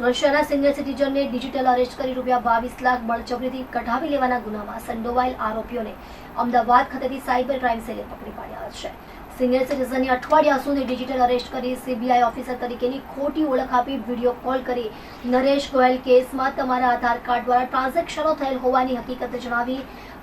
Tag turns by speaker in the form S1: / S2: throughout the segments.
S1: સુરક્ષાના senior સિટીઝનને digital arrest કરી રૂપિયા બાવીસ લાખ બળજબરીથી કઢાવી લેવાના ગુનામાં સંડોવાયેલ આરોપીઓને અમદાવાદ ખાતેથી સાયબર ક્રાઇમ સેલે પકડી પાડ્યા છે. સિનિયર સિટીઝનને અઠવાડિયા સુધી ડિજિટલ અરેસ્ટ કરી સીબીઆઈ ઓફિસર તરીકેની ખોટી ઓળખ આપી વીડિયો કોલ કરી નરેશ ગોયલ કેસમાં તમારા આધાર કાર્ડ દ્વારા ટ્રાન્ઝેક્શનો થયેલ હોવાની હકીકત જણાવી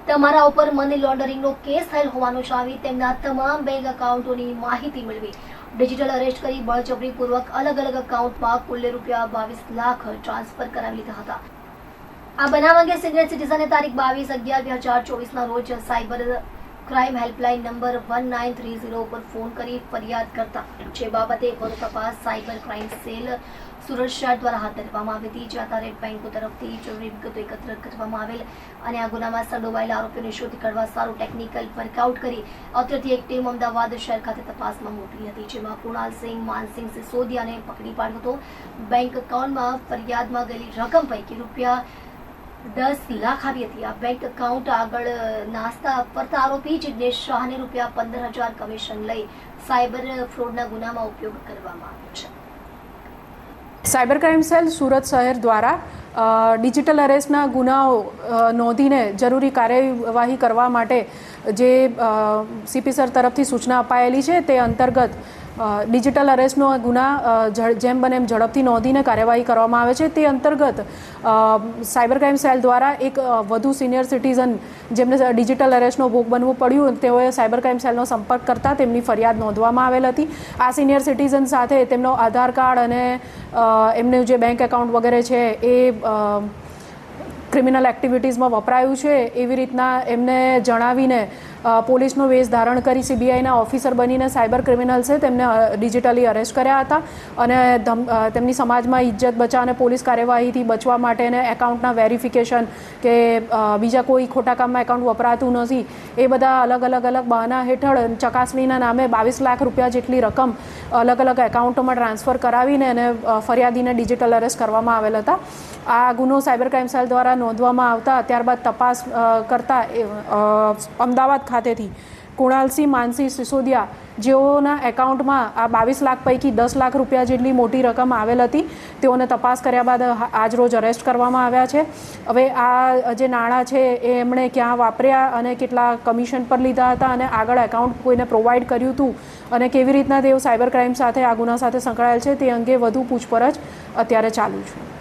S1: તમારા ઉપર મની લોન્ડરિંગનો કેસ થયેલ હોવાનું જણાવી તેમના તમામ બેંક એકાઉન્ટોની માહિતી મેળવી ડિજિટલ અરેસ્ટ કરી બળજબરીપૂર્વક અલગ અલગ એકાઉન્ટમાં કુલ્લે રૂપિયા બાવીસ લાખ ટ્રાન્સફર કરાવી લીધા હતા. આ બનાવ અંગે સિનિયર સિટીઝને તારીખ બાવીસ અગિયાર બે હજાર ચોવીસના રોજ cyber crime helpline number one nine three zero ઉપર ફોન કરી ફરિયાદ કરતા જે બાબતે વધુ તપાસ, સાયબર ક્રાઇમ સેલ શહેર દ્વારા હાથ ધરવામાં આવી હતી. જ્યાં તારે બેંકો તરફથી જરૂરી વિગતો એકત્ર કરવામાં આવેલ અને આ ગુનામાં સંડોવાયેલા આરોપીઓને શોધી કાઢવા સારું ટેકનિકલ વર્કઆઉટ કરી અત્રેથી એક ટીમ અમદાવાદ શહેર ખાતે તપાસમાં મોકલી હતી. જેમાં કુણાલ સિંહ, માનસિંહ સિસોદિયાને પકડી પાડ્યો હતો. બેંક એકાઉન્ટમાં ફરિયાદમાં ગયેલી રકમ પૈકી રૂપિયા દસ લાખ આવી હતી. આ બેંક એકાઉન્ટ આગળ નાસ્તા ફરતા આરોપી જિજ્ઞેશ શાહને રૂપિયા પંદર હજાર કમિશન લઈ સાયબર ફ્રોડના ગુનામાં ઉપયોગ કરવામાં આવ્યો છે.
S2: સાયબર ક્રાઇમ સેલ સુરત શહેર દ્વારા ડિજિટલ અરેસ્ટના ગુનાઓ નોંધીને જરૂરી કાર્યવાહી કરવા માટે જે સીપી સર તરફથી સૂચના અપાયેલી છે તે અંતર્ગત ડિજિટલ અરેસ્ટનો ગુના જેમ બને એમ ઝડપથી નોંધીને કાર્યવાહી કરવામાં આવે છે. તે અંતર્ગત સાયબર ક્રાઇમ સેલ દ્વારા એક વધુ સિનિયર સિટીઝન જેમને ડિજિટલ અરેસ્ટનો ભોગ બનવું પડ્યું, તેઓએ સાયબર ક્રાઇમ સેલનો સંપર્ક કરતા તેમની ફરિયાદ નોંધવામાં આવેલ હતી. આ સિનિયર સિટીઝન સાથે તેમનો આધાર કાર્ડ અને એમનું જે બેંક એકાઉન્ટ વગેરે છે એ ક્રિમિનલ એક્ટિવિટીઝમાં વપરાયું છે, એવી રીતના એમને જણાવીને પોલીસનો વેશ ધારણ કરી સીબીઆઈના ઓફિસર બનીને સાયબર ક્રિમિનલ્સે તેમને ડિજિટલી અરેસ્ટ કર્યા હતા અને તેમની સમાજમાં ઇજ્જત બચાવ અને પોલીસ કાર્યવાહીથી બચવા માટે અને એકાઉન્ટના વેરિફિકેશન કે બીજા કોઈ ખોટા કામમાં એકાઉન્ટ વપરાતું નથી, એ બધા અલગ અલગ અલગ બહાના હેઠળ ચકાસણીના નામે બાવીસ લાખ રૂપિયા જેટલી રકમ અલગ અલગ એકાઉન્ટોમાં ટ્રાન્સફર કરાવીને એને ફરિયાદીને ડિજિટલ અરેસ્ટ કરવામાં આવેલ હતા. આ ગુનો સાયબર ક્રાઇમ સેલ દ્વારા નોંધવામાં આવતા ત્યારબાદ તપાસ કરતા અમદાવાદ ખાતેથી કુણાલસિંહ, માનસિંહ સિસોદિયા જેઓના એકાઉન્ટમાં આ બાવીસ લાખ પૈકી દસ લાખ રૂપિયા જેટલી મોટી રકમ આવેલ હતી, તેઓને તપાસ કર્યા બાદ આજરોજ અરેસ્ટ કરવામાં આવ્યા છે. હવે આ જે નાણાં છે, એ એમણે ક્યાં વાપર્યા અને કેટલા કમિશન પર લીધા હતા અને આગળ એકાઉન્ટ કોઈને પ્રોવાઈડ કર્યું હતું અને કેવી રીતના તેઓ સાયબર ક્રાઇમ સાથે, આ ગુના સાથે સંકળાયેલ છે, તે અંગે વધુ પૂછપરછ અત્યારે ચાલુ છે.